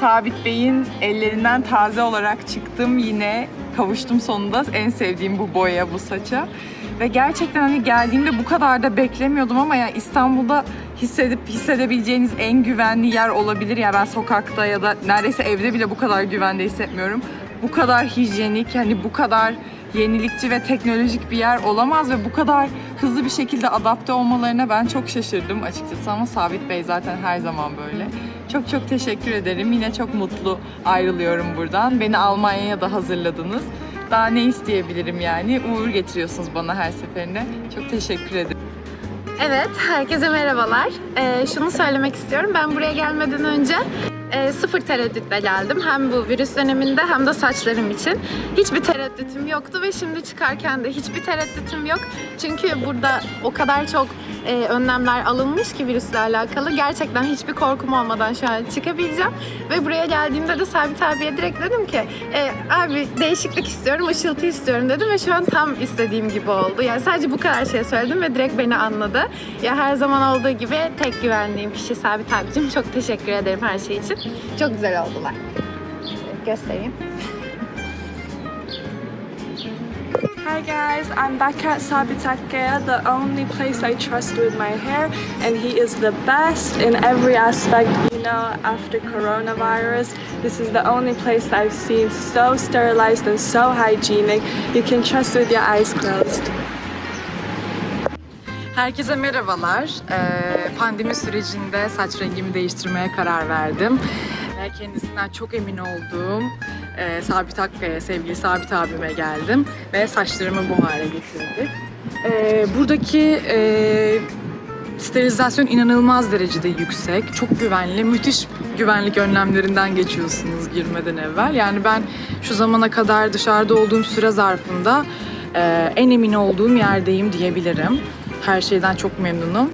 Sabit Bey'in ellerinden taze olarak çıktım yine kavuştum sonunda en sevdiğim bu boya bu saça. Ve gerçekten hani geldiğimde bu kadar da beklemiyordum ama ya İstanbul'da hissedip hissedebileceğiniz en güvenli yer olabilir ya ben sokakta ya da neredeyse evde bile bu kadar güvende hissetmiyorum. Bu kadar hijyenik hani bu kadar yenilikçi ve teknolojik bir yer olamaz ve bu kadar hızlı bir şekilde adapte olmalarına ben çok şaşırdım açıkçası ama Sabit Bey zaten her zaman böyle. Çok çok teşekkür ederim. Yine çok mutlu ayrılıyorum buradan. Beni Almanya'ya da hazırladınız. Daha ne isteyebilirim yani? Uğur getiriyorsunuz bana her seferinde. Çok teşekkür ederim. Evet, herkese merhabalar. Ee, şunu söylemek istiyorum. Ben buraya gelmeden önce e, sıfır tereddütle geldim. Hem bu virüs döneminde hem de saçlarım için. Hiçbir tereddütüm yoktu ve şimdi çıkarken de hiçbir tereddütüm yok. Çünkü burada o kadar çok e, önlemler alınmış ki virüsle alakalı. Gerçekten hiçbir korkum olmadan şu an çıkabileceğim. Ve buraya geldiğimde de Sabit abiye direkt dedim ki e, abi değişiklik istiyorum, ışıltı istiyorum dedim ve şu an tam istediğim gibi oldu. Yani sadece bu kadar şey söyledim ve direkt beni anladı. Ya her zaman olduğu gibi tek güvendiğim kişi Sabit abicim. Çok teşekkür ederim her şey için. Çok güzel oldular. Göstereyim. Hi guys, I'm back at Sabitakea, the only place I trust with my hair, and he is the best in every aspect. You know, after coronavirus, this is the only place I've seen so sterilized and so hygienic. You can trust with your eyes closed. Herkese merhabalar. Ee, pandemi sürecinde saç rengimi değiştirmeye karar verdim. Ve kendisinden çok emin olduğum e, Sabit Akkaya, sevgili Sabit abime geldim. Ve saçlarımı bu hale getirdik. Ee, buradaki e, sterilizasyon inanılmaz derecede yüksek. Çok güvenli, müthiş güvenlik önlemlerinden geçiyorsunuz girmeden evvel. Yani ben şu zamana kadar dışarıda olduğum süre zarfında e, en emin olduğum yerdeyim diyebilirim. Her şeyden çok memnunum.